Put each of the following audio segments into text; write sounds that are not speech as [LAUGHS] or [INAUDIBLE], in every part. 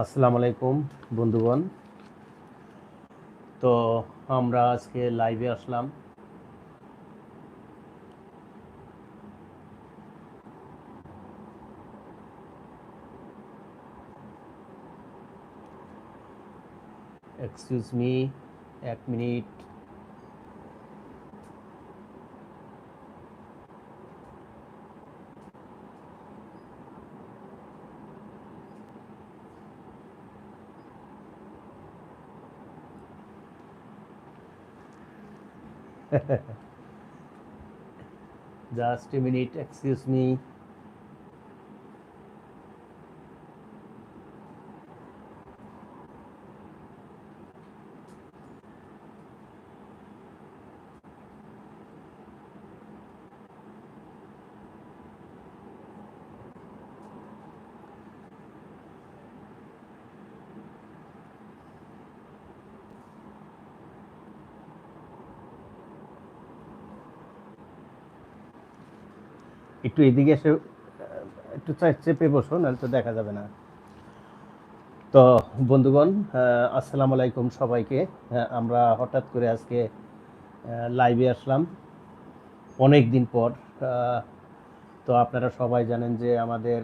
আসসালামু আলাইকুম বন্ধুগণ। তো আমরা আজকে লাইভে আসলাম। এক্সকিউজ মি এক minute. [LAUGHS] Just a minute, excuse me. একটু এদিকে এসে একটু চেপে বসো, নাহলে তো দেখা যাবে না। তো বন্ধুগণ আসসালামু আলাইকুম সবাইকে। আমরা হঠাৎ করে আজকে লাইভে আসলাম। অনেক দিন পর তো আপনারা সবাই জানেন যে আমাদের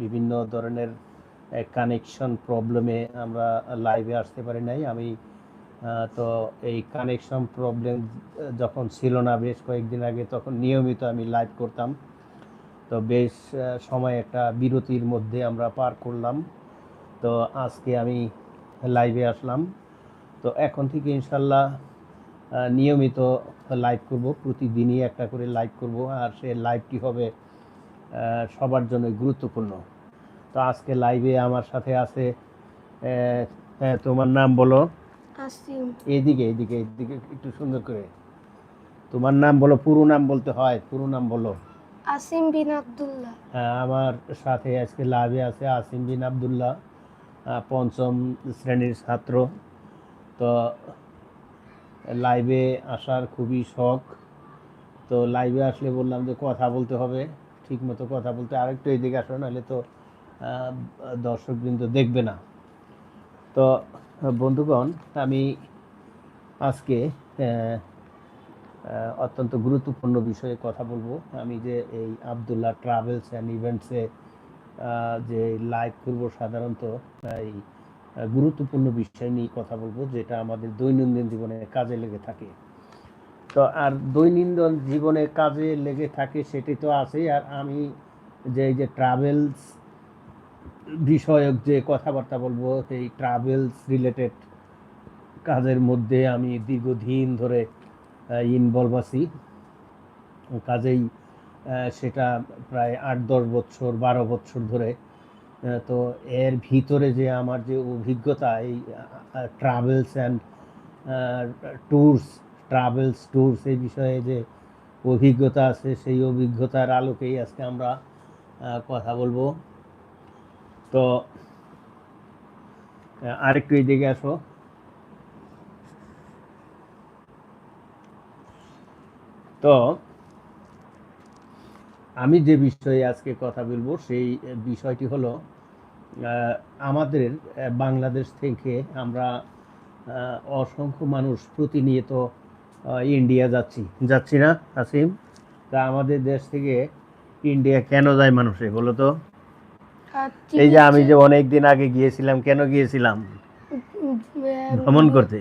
বিভিন্ন ধরনের কানেকশন প্রবলেমে আমরা লাইভে আসতে পারি নাই। আমি তো এই কানেকশন প্রবলেম যখন ছিল না বেশ কয়েকদিন আগে, তখন নিয়মিত আমি লাইভ করতাম। তো বেশ সময় একটা বিরতির মধ্যে আমরা পার করলাম। তো আজকে আমি লাইভে আসলাম। তো এখন থেকে ইনশাল্লাহ নিয়মিত লাইভ করব, প্রতিদিনই একটা করে লাইভ করব। আর সে লাইভটি হবে সবার জন্য গুরুত্বপূর্ণ। তো আজকে লাইভে আমার সাথে আছে তোমার নাম বলো। এদিকে এইদিকে এইদিকে একটু সুন্দর করে। তোমার নাম বলো পুরো নাম বলতে হয় পুরো নাম বলো। আসিম বিন আব্দুল্লাহ। হ্যাঁ, আমার সাথে আজকে লাভে আছে আসিম বিন আবদুল্লাহ পঞ্চম শ্রেণির ছাত্র। তো লাইভে আসার খুবই শখ। তো লাইভে আসলে বললাম যে কথা বলতে হবে ঠিক মতো কথা বলতে আরেকটু এদিকে আসো নাহলে তো দর্শকবৃন্দ দেখবে না। তো বন্ধুগণ, আমি আজকে অত্যন্ত গুরুত্বপূর্ণ বিষয়ে কথা বলব। আমি যে এই আবদুল্লাহ ট্রাভেলস অ্যান্ড ইভেন্টসে যে লাইভ করব সাধারণত, এই গুরুত্বপূর্ণ বিষয় নিয়ে কথা বলব, যেটা আমাদের দৈনন্দিন জীবনে কাজে লেগে থাকে। তো আর দৈনন্দিন জীবনে কাজে লেগে থাকে সেটি তো আছেই, আর আমি যে এই যে ট্রাভেলস বিষয়ক যে কথাবার্তা বলব এই ট্রাভেলস রিলেটেড কাজের মধ্যে আমি দীর্ঘদিন ধরে ইনভলভ আছি। কাজেই সেটা প্রায় আট দশ বছর, বারো বছর ধরে তো এর ভিতরে যে আমার যে অভিজ্ঞতা, এই travels and tours travels tours এই বিষয়ে যে অভিজ্ঞতা আছে, সেই অভিজ্ঞতার আলোকেই আজকে আমরা কথা বলব। তো আরেকটু এদিকে আসো। তো, আমি যে বিষয়ে আজকে কথা বলব, সেই বিষয়টি হলো আমাদের বাংলাদেশ থেকে আমরা অসংখ্য মানুষ প্রতিনিয়ত ইন্ডিয়া যাচ্ছি। যাচ্ছি না, আসিম? তা আমাদের দেশ থেকে ইন্ডিয়া কেন যায় মানুষে, বলো তো? এই যে আমি যে অনেক দিন আগে গিয়েছিলাম কেন গিয়েছিলাম? ভ্রমণ করতে।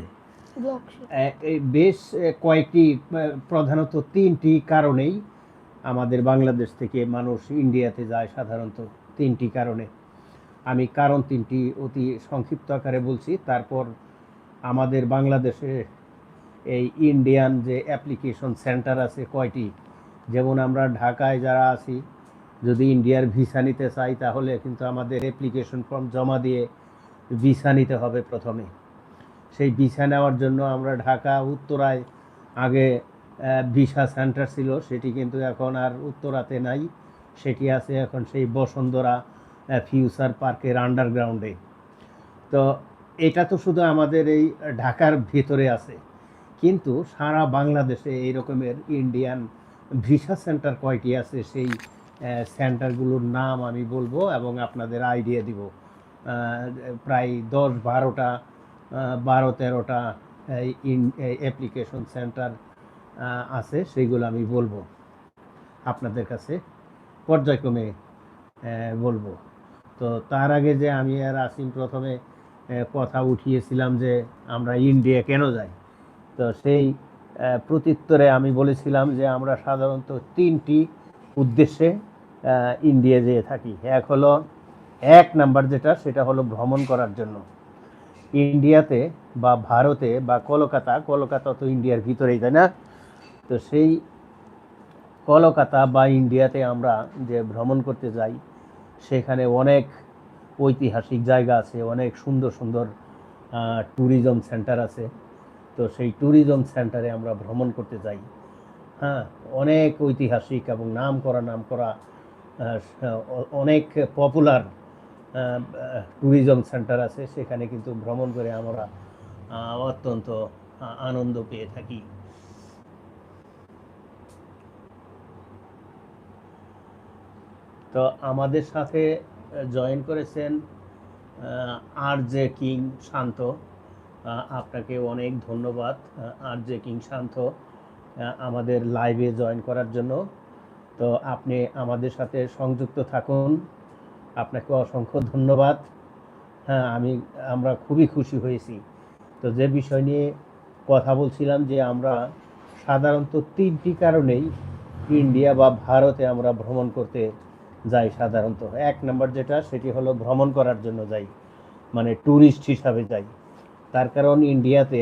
এই বেশ কয়েকটি প্রধানত তিনটি কারণেই আমাদের বাংলাদেশ থেকে মানুষ ইন্ডিয়াতে যায় সাধারণত তিনটি কারণে। আমি কারণ তিনটি অতি সংক্ষিপ্ত আকারে বলছি। তারপর আমাদের বাংলাদেশে এই ইন্ডিয়ান যে অ্যাপ্লিকেশন সেন্টার আছে কয়টি? যেমন আমরা ঢাকায় যারা আছি যদি ইন্ডিয়ার ভিসা নিতে চাই, তাহলে কিন্তু আমাদের অ্যাপ্লিকেশন ফর্ম জমা দিয়ে ভিসা নিতে হবে প্রথমে। সেই ভিসা নেওয়ার জন্য আমরা ঢাকা, উত্তরায় আগে ভিসা সেন্টার ছিল, সেটি কিন্তু এখন আর উত্তরাতে নাই। সেটি আছে এখন সেই বসুন্ধরা ফিউচার পার্কের আন্ডারগ্রাউন্ডে তো এটা তো শুধু আমাদের এই ঢাকার ভেতরে আছে। কিন্তু সারা বাংলাদেশে এই রকমের ইন্ডিয়ান ভিসা সেন্টার কয়টি আছে, সেই সেন্টারগুলোর নাম আমি বলব এবং আপনাদের আইডিয়া দিব। প্রায় দশ বারোটা বারো তেরোটা ইন অ্যাপ্লিকেশন সেন্টার আছে, সেগুলো আমি বলব। আপনাদের কাছে পর্যায়ক্রমে বলব। তো তার আগে যে আমি আর আসিম প্রথমে কথা উঠিয়েছিলাম যে আমরা ইন্ডিয়া কেন যাই? তো সেই প্রত্যুত্তরে আমি বলেছিলাম যে আমরা সাধারণত তিনটি উদ্দেশ্যে ইন্ডিয়া যেয়ে থাকি। এক হলো, এক নাম্বার যেটা, সেটা হলো ভ্রমণ করার জন্য। ইন্ডিয়াতে বা ভারতে বা কলকাতা কলকাতা তো ইন্ডিয়ার ভিতরেই, তাই না? তো সেই কলকাতা বা ইন্ডিয়াতে আমরা যে ভ্রমণ করতে যাই, সেখানে অনেক ঐতিহাসিক জায়গা আছে, অনেক সুন্দর সুন্দর ট্যুরিজম সেন্টার আছে। তো সেই ট্যুরিজম সেন্টারে আমরা ভ্রমণ করতে যাই। হ্যাঁ অনেক ঐতিহাসিক এবং নাম করা নাম করা অনেক পপুলার ট্যুরিজম সেন্টার আছে। সেখানে কিন্তু ভ্রমণ করে আমরা অত্যন্ত আনন্দ পেয়ে থাকি। তো আমাদের সাথে জয়েন করেছেন আর জে কিং শান্ত। আপনাকে অনেক ধন্যবাদ আর জে কিং শান্ত আমাদের লাইভে জয়েন করার জন্য। তো আপনি আমাদের সাথে সংযুক্ত থাকুন। আপনাকে অসংখ্য ধন্যবাদ। হ্যাঁ আমি, আমরা খুবই খুশি হয়েছি। তো যে বিষয় নিয়ে কথা বলছিলাম যে আমরা সাধারণত তিনটি কারণেই ইন্ডিয়া বা ভারতে আমরা ভ্রমণ করতে যাই সাধারণত। এক নম্বর যেটা, সেটি হলো ভ্রমণ করার জন্য যাই মানে ট্যুরিস্ট হিসাবে যাই। তার কারণ ইন্ডিয়াতে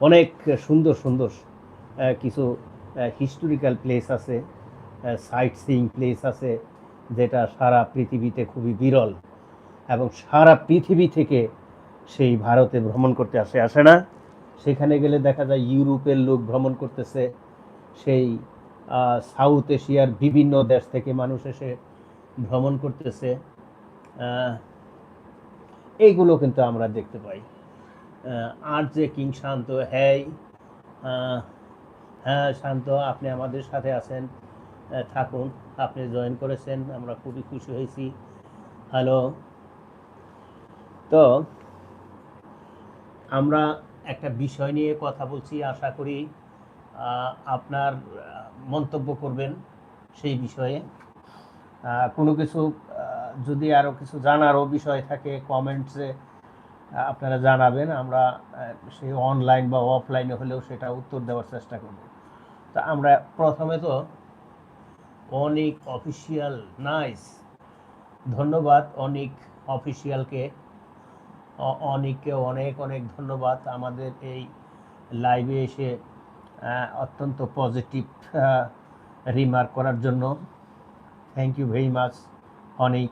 অনেক সুন্দর সুন্দর কিছু হিস্টোরিক্যাল প্লেস আছে। সাইট সিইং প্লেস আছে, যেটা সারা পৃথিবীতে খুবই বিরল এবং সারা পৃথিবী থেকে সেই ভারতে ভ্রমণ করতে আসে আসে না। সেখানে গেলে দেখা যায় ইউরোপের লোক ভ্রমণ করতেছে। সেই সাউথ এশিয়ার বিভিন্ন দেশ থেকে মানুষ এসে ভ্রমণ করতেছে। এইগুলো কিন্তু আমরা দেখতে পাই। আর যে কিং শান্ত হ্যাঁ হ্যাঁ শান্ত, আপনি আমাদের সাথে আছেন। থাকুন, আপনি জয়েন করেছেন, আমরা খুবই খুশি হয়েছি। হ্যালো তো, আমরা একটা বিষয় নিয়ে কথা বলছি, আশা করি আপনার মন্তব্য করবেন সেই বিষয়ে। কোনো কিছু যদি আরও কিছু জানারও বিষয় থাকে কমেন্টসে আপনারা জানাবেন, আমরা সেই অনলাইন বা অফলাইনে হলেও সেটা উত্তর দেওয়ার চেষ্টা করব। তা আমরা প্রথমে তো অনেক অফিসিয়াল নাইস। ধন্যবাদ অনেক অফিসিয়ালকে অনেককে অনেক অনেক ধন্যবাদ আমাদের এই লাইভে এসে অত্যন্ত পজিটিভ রিমার্ক করার জন্য। থ্যাংক ইউ ভেরি মাচ অনেক।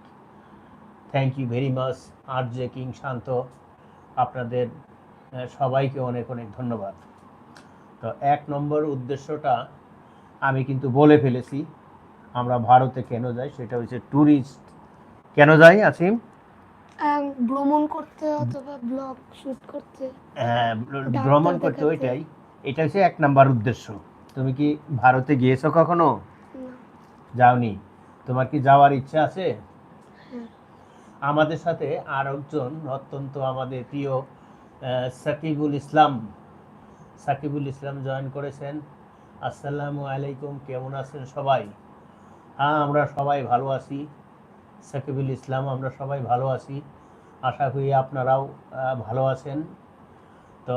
Thank you very much R J King Shanto. আপনাদের সবাইকে অনেক অনেক ধন্যবাদ। তো এক নম্বর উদ্দেশ্যটা আমি কিন্তু বলে ফেলেছি। আমরা ভারতে কেন যাই সেটা হচ্ছে ট্যুরিস্ট কেন যাই আসিম? ভ্রমণ করতে অথবা ব্লগ শুট করতে। হ্যাঁ, ভ্রমণ করতে ওইটাই। এটা হচ্ছে এক নাম্বার উদ্দেশ্য। তুমি কি ভারতে গিয়েছো কখনো? যাওনি। তোমার কি যাওয়ার ইচ্ছা আছে? হ্যাঁ। আমাদের সাথে আর একজন অত্যন্ত আমাদের প্রিয় সাকিবুল ইসলাম। সাকিবুল ইসলাম জয়েন করেছেন। আসসালামু আলাইকুম কেমন আছেন সবাই? হ্যাঁ আমরা সবাই ভালো আছি। সাকিবুল ইসলাম আমরা সবাই ভালো আছি। আশা করি আপনারাও ভালো আছেন। তো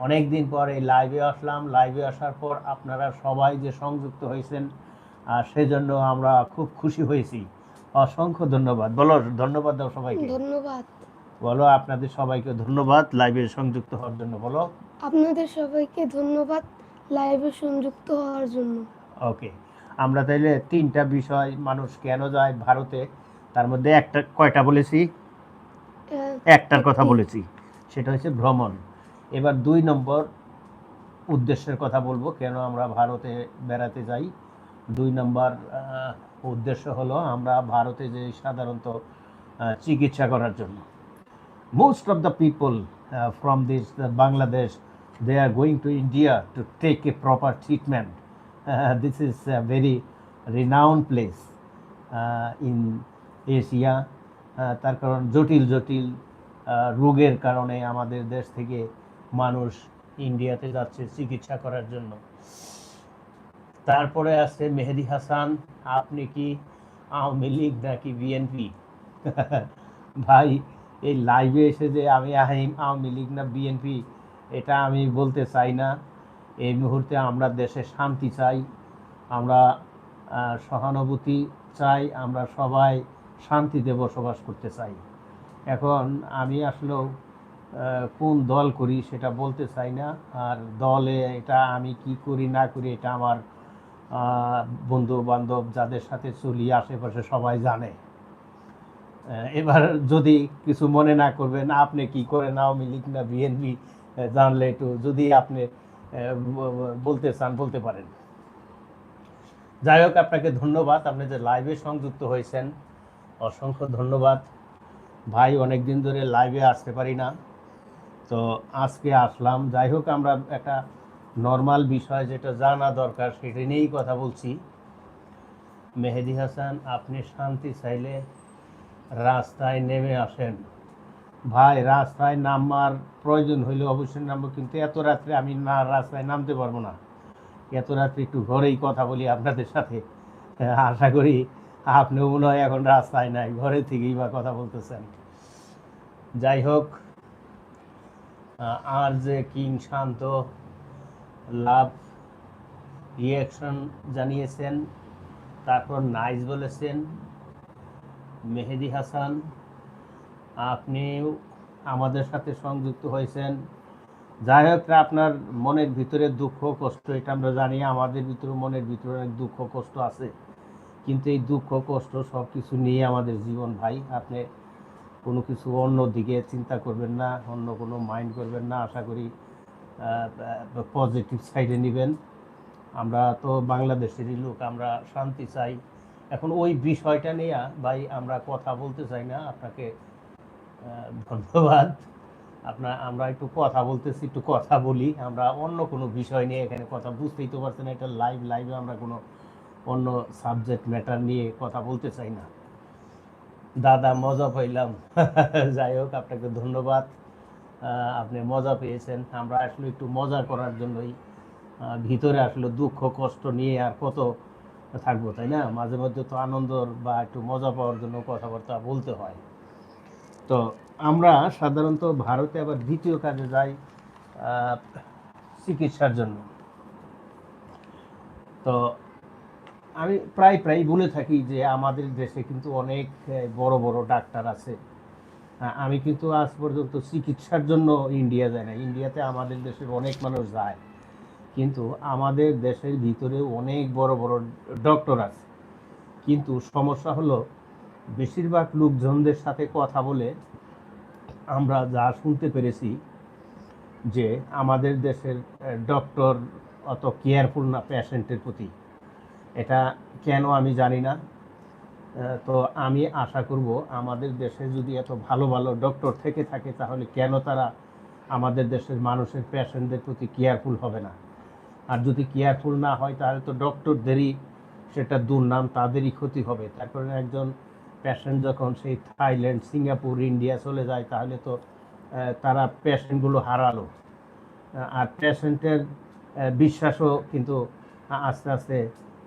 অনেক দিন পর এই লাইভে আসলাম। লাইভে আসার পর আপনারা সবাই যে সংযুক্ত হয়েছেন আর সেজন্য আমরা খুব খুশি হয়েছি। অসংখ্য ধন্যবাদ। বলো ধন্যবাদ দাও সবাইকে। ধন্যবাদ। বলো আপনাদের সবাইকে ধন্যবাদ লাইভে সংযুক্ত হওয়ার জন্য। বলো। আপনাদের সবাইকে ধন্যবাদ লাইভে সংযুক্ত হওয়ার জন্য। ওকে আমরা তাইলে তিনটা বিষয় মানুষ কেন যায় ভারতে? তার মধ্যে একটা কয়টা বলেছি? একটার কথা বলেছি সেটা হচ্ছে ভ্রমণ। এবার দুই নম্বর উদ্দেশ্যের কথা বলব কেন আমরা ভারতে বেড়াতে যাই। দুই নম্বর উদ্দেশ্য হলো আমরা ভারতে যে সাধারণত চিকিৎসা করার জন্য। Most of the people from this Bangladesh they are going to India to take a proper treatment [LAUGHS] this is a very renowned place uh, in Asia. আহ, তার কারণ জটিল জটিল আহ, রোগের কারণে আমাদের দেশ থেকে মানুষ ইন্ডিয়াতে যাচ্ছে চিকিৎসা করার জন্য। তারপরে আছে মেহেদি হাসান। আপনি কি আওয়ামী লীগ নাকি বিএনপি? [LAUGHS] ভাই এই লাইভে এসে যে আমি আহি- আওয়ামী লীগ না বিএনপি এটা আমি বলতে চাই না। এই মুহূর্তে আমরা দেশে শান্তি চাই, আমরা সহানুভূতি চাই, আমরা সবাই শান্তিতে বসবাস করতে চাই। এখন আমি আসলেও কোন দল করি সেটা বলতে চাই না, আর দলে এটা আমি কি করি না করি এটা আমার বন্ধু বান্ধব যাদের সাথে চলি, আশেপাশে সবাই জানে। এবার যদি কিছু মনে না করবেন, আপনি কি করেন? আওয়ামী লীগ না বিএনপি? জানলে একটু যদি আপনি বলতে চান, বলতে পারেন। যাই হোক, আপনাকে ধন্যবাদ। আপনি যে লাইভে সংযুক্ত হয়েছেন, অসংখ্য ধন্যবাদ। ভাই অনেক দিন ধরে লাইভে আসতে পারি না। তো আজকে আসলাম। যাই হোক, আমরা একটা নর্মাল বিষয় যেটা জানা দরকার, সেটা নিয়েই কথা বলছি। মেহেদি হাসান, আপনি শান্তি চাইলে রাস্তায় নেমে আসেন। ভাই রাস্তায় নামার প্রয়োজন হইলে অবশ্যই নামবো কিন্তু এত রাত্রে আমি না রাস্তায় নামতে পারব না। এত রাত্রে একটু ঘরেই কথা বলি আপনাদের সাথে। হ্যাঁ, আশা করি আপনিও মনে হয় এখন রাস্তায় নাই ঘরে থেকেই বা কথা বলতেছেন। যাই হোক আর যে কিং শান্ত লাভ রিয়াকশন জানিয়েছেন তারপর নাইস বলেছেন মেহেদি হাসান আপনিও আমাদের সাথে সংযুক্ত হয়েছেন। যাই হোক আপনার মনের ভিতরে দুঃখ, কষ্ট, এটা আমরা জানি, আমাদের ভিতরে মনের ভিতরে অনেক দুঃখ, কষ্ট আছে। কিন্তু এই দুঃখ, কষ্ট সব কিছু নিয়ে আমাদের জীবন ভাই, আপনি কোনো কিছু অন্য দিকে চিন্তা করবেন না, অন্য কোনো মাইন্ড করবেন না। আশা করি পজিটিভ সাইডে নেবেন। আমরা তো বাংলাদেশেরই লোক, আমরা শান্তি চাই। এখন ওই বিষয়টা নিয়ে ভাই, আমরা কথা বলতে চাই না। আপনাকে ধন্যবাদ। আপনার, আমরা একটু কথা বলতেছি, একটু কথা বলি। আমরা অন্য কোনো বিষয় নিয়ে এখানে কথা বুঝতেই তো পারছেন এটা লাইভ লাইভে আমরা কোনো অন্য সাবজেক্ট ম্যাটার নিয়ে কথা বলতে চাই না। দাদা, মজা পাইলাম। [LAUGHS] যাই হোক, আপনাকে ধন্যবাদ। আপনি মজা পেয়েছেন। আমরা আসলে একটু মজা করার জন্যই ভিতরে আসলে দুঃখ, কষ্ট নিয়ে আর কত থাকব, তাই না? মাঝে মধ্যে তো আনন্দর বা একটু মজা পাওয়ার জন্য কথাবার্তা বলতে হয়। তো আমরা সাধারণত ভারতে আবার দ্বিতীয় কাজে যাই চিকিৎসার জন্য। তো আমি প্রায় প্রায় বলে থাকি যে আমাদের দেশে কিন্তু অনেক বড় বড় ডাক্তার আছে। আমি কিন্তু আজ পর্যন্ত চিকিৎসার জন্য ইন্ডিয়া যাই না ইন্ডিয়াতে আমাদের দেশের অনেক মানুষ যায়। কিন্তু আমাদের দেশের ভিতরে অনেক বড় বড় ডক্টর আছে। কিন্তু সমস্যা হলো বেশিরভাগ লোকজনদের সাথে কথা বলে আমরা যা শুনতে পেরেছি যে আমাদের দেশের ডক্টর অত কেয়ারফুল না পেশেন্টের প্রতি। এটা কেন আমি জানি না। তো আমি আশা করব আমাদের দেশে যদি এত ভালো ভালো ডক্টর থেকে থাকে, তাহলে কেন তারা আমাদের দেশের মানুষের পেশেন্টদের প্রতি কেয়ারফুল হবে না? আর যদি কেয়ারফুল না হয়, তাহলে তো ডক্টরদেরই সেটা দুর্নাম, তাদেরই ক্ষতি হবে। তার কারণে একজন পেশেন্ট যখন সেই থাইল্যান্ড সিঙ্গাপুর ইন্ডিয়া চলে যায় তাহলে তো তারা পেশেন্টগুলো হারালো। আর পেশেন্টের বিশ্বাসও কিন্তু আস্তে আস্তে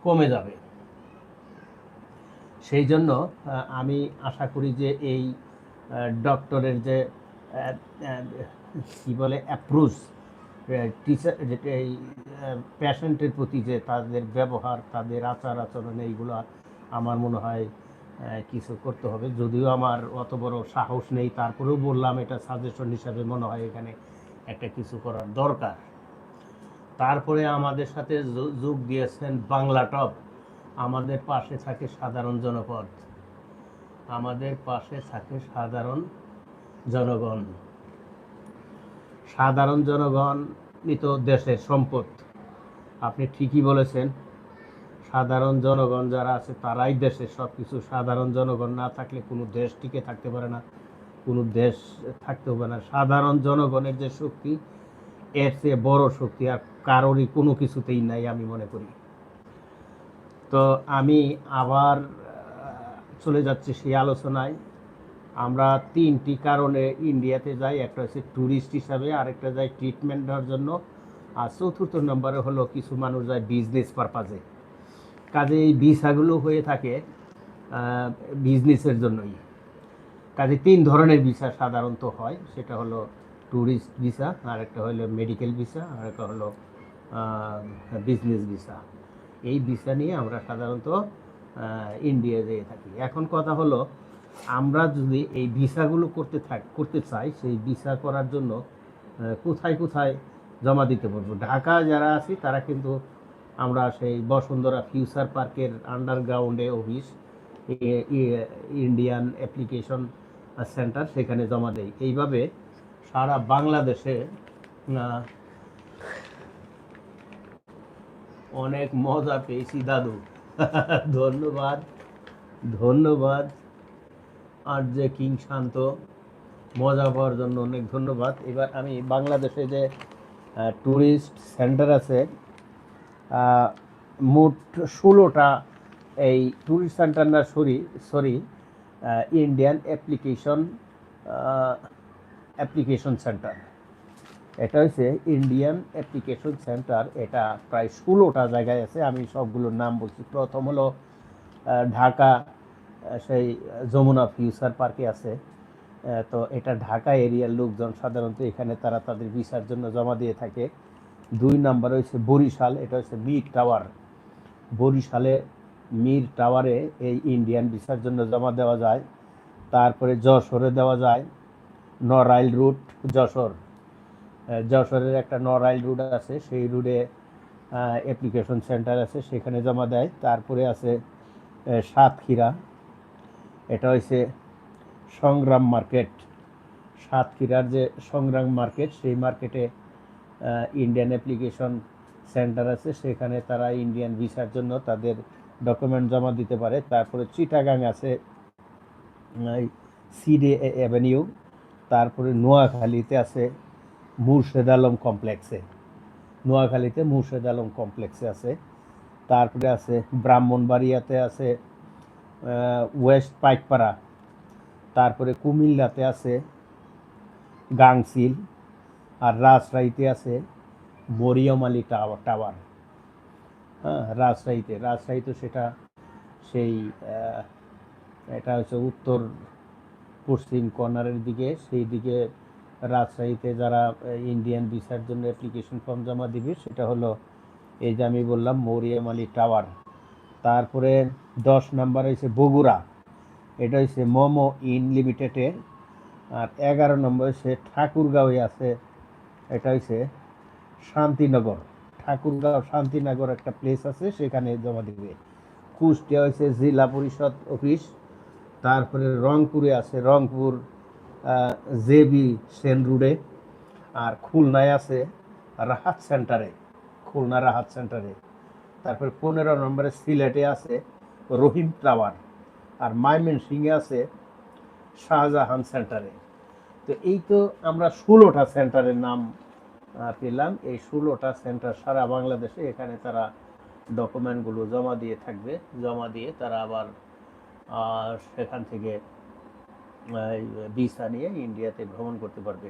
কমে যাবে। সেই জন্য আমি আশা করি যে এই ডক্টরের যে আহ, বলে অ্যাপ্রোচ টিচার এই পেশেন্টের প্রতি যে তাদের ব্যবহার তাদের আচার আচরণ এইগুলো আমার মনে হয় কিছু করতে হবে। যদিও আমার অত বড় সাহস নেই, তারপরেও বললাম এটা সাজেশন হিসাবে মনে হয় এখানে একটা কিছু করার দরকার। তারপরে আমাদের সাথে যোগ দিয়েছেন বাংলা টপ। আমাদের পাশে থাকে সাধারণ জনপদ। আমাদের পাশে থাকে সাধারণ জনগণ। সাধারণ জনগণই তো দেশের সম্পদ। আপনি ঠিকই বলেছেন। সাধারণ জনগণ যারা আছে, তারাই দেশের সব কিছু সাধারণ জনগণ না থাকলে কোনো দেশ টিকে থাকতে পারে না, কোনো দেশ থাকতে হবে না। সাধারণ জনগণের যে শক্তি, এর চেয়ে বড় শক্তি আর কারোরই কোনো কিছুতেই নাই আমি মনে করি। তো আমি আবার চলে যাচ্ছি সেই আলোচনায়। আমরা তিনটি কারণে ইন্ডিয়াতে যাই, একটা হচ্ছে ট্যুরিস্ট হিসাবে, আরেকটা যায় ট্রিটমেন্ট দেওয়ার জন্য। আর চতুর্থ নম্বরে হলো কিছু মানুষ যায় বিজনেস পারপাজে কাজে এই ভিসাগুলো হয়ে থাকে বিজনেসের জন্যই। কাজে তিন ধরনের ভিসা সাধারণত হয়, সেটা হলো ট্যুরিস্ট ভিসা আর একটা হলো মেডিকেল ভিসা আর একটা হলো বিজনেস ভিসা। এই ভিসা নিয়ে আমরা সাধারণত ইন্ডিয়া যেয়ে থাকি। এখন কথা হলো, আমরা যদি এই ভিসাগুলো করতে থাক, করতে চাই, সেই ভিসা করার জন্য কোথায় কোথায় জমা দিতে পারব ঢাকা যারা আছি, তারা কিন্তু আমরা সেই বসুন্ধরা ফিউচার পার্কের আন্ডারগ্রাউন্ডে অফিস ইন্ডিয়ান অ্যাপ্লিকেশন সেন্টার সেখানে জমা দেই। এইভাবে সারা বাংলাদেশে অনেক মজা পেয়েছি দাদু। [LAUGHS] ধন্যবাদ ধন্যবাদ। আর যে কিং শান্ত, মজা পাওয়ার জন্য অনেক ধন্যবাদ। এবার আমি বাংলাদেশে যে ট্যুরিস্ট সেন্টার আছে মোট ষোলোটা এই ট্যুরিস্ট সেন্টার না sorry sorry Indian application application center এটা হচ্ছে ইন্ডিয়ান অ্যাপ্লিকেশন সেন্টার এটা প্রায় ষোলোটা জায়গায় আছে। আমি সবগুলোর নাম বলছি। প্রথম হলো ঢাকা সেই যমুনা ফিউচার পার্কে আছে। তো এটা ঢাকা এরিয়ার লোকজন সাধারণত এখানে তারা তাদের ভিসার জন্য জমা দিয়ে থাকে। দুই নাম্বার হয়েছে বরিশাল, এটা হচ্ছে মির টাওয়ার। বরিশালে মির টাওয়ারে এই ইন্ডিয়ান ভিসার জন্য জমা দেওয়া যায়, তারপরে যশোরে দেওয়া যায় নরাইল রুট, যশোর। যশোরের একটা নরাইল রুট আছে, সেই রুটে অ্যাপ্লিকেশন সেন্টার আছে, সেখানে জমা দেয়। তারপরে আছে সাতক্ষীরা। এটা হচ্ছে সংগ্রাম মার্কেট। সাতক্ষীরার যে সংগ্রাম মার্কেট, সেই মার্কেটে ইন্ডিয়ান অ্যাপ্লিকেশন সেন্টার আছে। সেখানে তারা ইন্ডিয়ান ভিসার জন্য তাদের ডকুমেন্ট জমা দিতে পারে। তারপরে চিটাগাং আছে সিডে অ্যাভিনিউ তারপরে নোয়াখালীতে আছে মুর্শেদ আলম কমপ্লেক্সে নোয়াখালীতে মুর্শেদ আলম কমপ্লেক্সে আছে। তারপরে আছে, ব্রাহ্মণবাড়িয়াতে আছে ওয়েস্ট পাইকপাড়া তারপরে কুমিল্লাতে আছে গাংসিল আর রাজশাহীতে আছে মরিয়ম আলী টাওয়ার টাওয়ার। হ্যাঁ রাজশাহীতে। রাজশাহীতে সেটা সেই এটা হচ্ছে উত্তর পশ্চিম কর্নারের দিকে, সেই দিকে রাজশাহীতে যারা ইন্ডিয়ান ভিসার জন্য অ্যাপ্লিকেশন ফর্ম জমা দিবে, সেটা হলো এই যে আমি বললাম মরিয়াম আলী টাওয়ার। তারপরে দশ নাম্বার হয়েছে বগুড়া। এটা হচ্ছে মোমো ইন লিমিটেডের। আর এগারো নম্বর হচ্ছে ঠাকুরগাঁওয়ে আছে এটা হচ্ছে শান্তিনগর। ঠাকুরগাঁও শান্তিনগর একটা প্লেস আছে, সেখানে জমা দিবে। কুষ্টিয়া হয়েছে জেলা পরিষদ অফিস, তারপরে রংপুরে আছে রংপুর জেবি সেন রোডে, আর খুলনায় আছে রাহাত সেন্টারে, খুলনা রাহাত সেন্টারে। তারপরে পনেরো নম্বরে সিলেটে আছে রহিম টাওয়ার, আর মাইমেন সিংয়ে আছে শাহজাহান সেন্টারে। তো এই তো আমরা ষোলোটা সেন্টারের নাম পেলাম। এই ষোলোটা সেন্টার সারা বাংলাদেশে এখানে তারা ডকুমেন্টগুলো জমা দিয়ে থাকবে। জমা দিয়ে তারা আবার সেখান থেকে ভিসা নিয়ে ইন্ডিয়াতে ভ্রমণ করতে পারবে।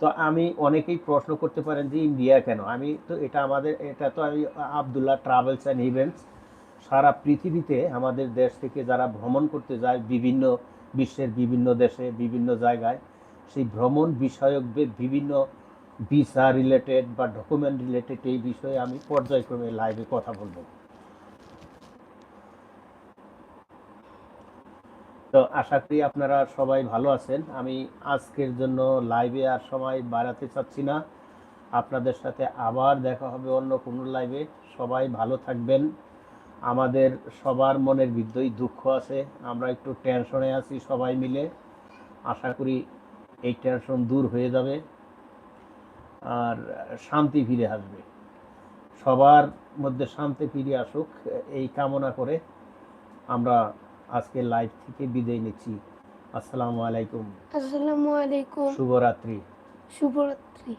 তো আমি অনেকেই প্রশ্ন করতে পারেন যে ইন্ডিয়া কেন? আমি তো এটা আমাদের, এটা তো আমি, আবদুল্লাহ ট্রাভেলস অ্যান্ড ইভেন্টস, সারা পৃথিবীতে আমাদের দেশ থেকে যারা ভ্রমণ করতে যায় বিভিন্ন, বিশ্বের বিভিন্ন দেশে, বিভিন্ন জায়গায় সেই ভ্রমণ বিষয়ক বিভিন্ন ভিসা রিলেটেড বা ডকুমেন্ট রিলেটেড এই বিষয়ে আমি পর্যায়ক্রমে লাইভে কথা বলব। তো আশা করি আপনারা সবাই ভালো আছেন। আমি আজকের জন্য লাইভে আর সময় বাড়াতে চাচ্ছি না। আপনাদের সাথে আবার দেখা হবে অন্য কোনো লাইভে। সবাই ভালো থাকবেন। আমাদের সবার মনের ভিতরেই দুঃখ আছে। আমরা একটু টেনশনে আছি সবাই মিলে। আশা করি এই টেনশন দূর হয়ে যাবে আর শান্তি ফিরে আসবে। সবার মধ্যে শান্তি ফিরে আসুক এই কামনা করে আমরা আজকে লাইভ থেকে বিদায় নিচ্ছি। আসসালামু আলাইকুম। আসসালামু আলাইকুম। শুভরাত্রি। শুভরাত্রি।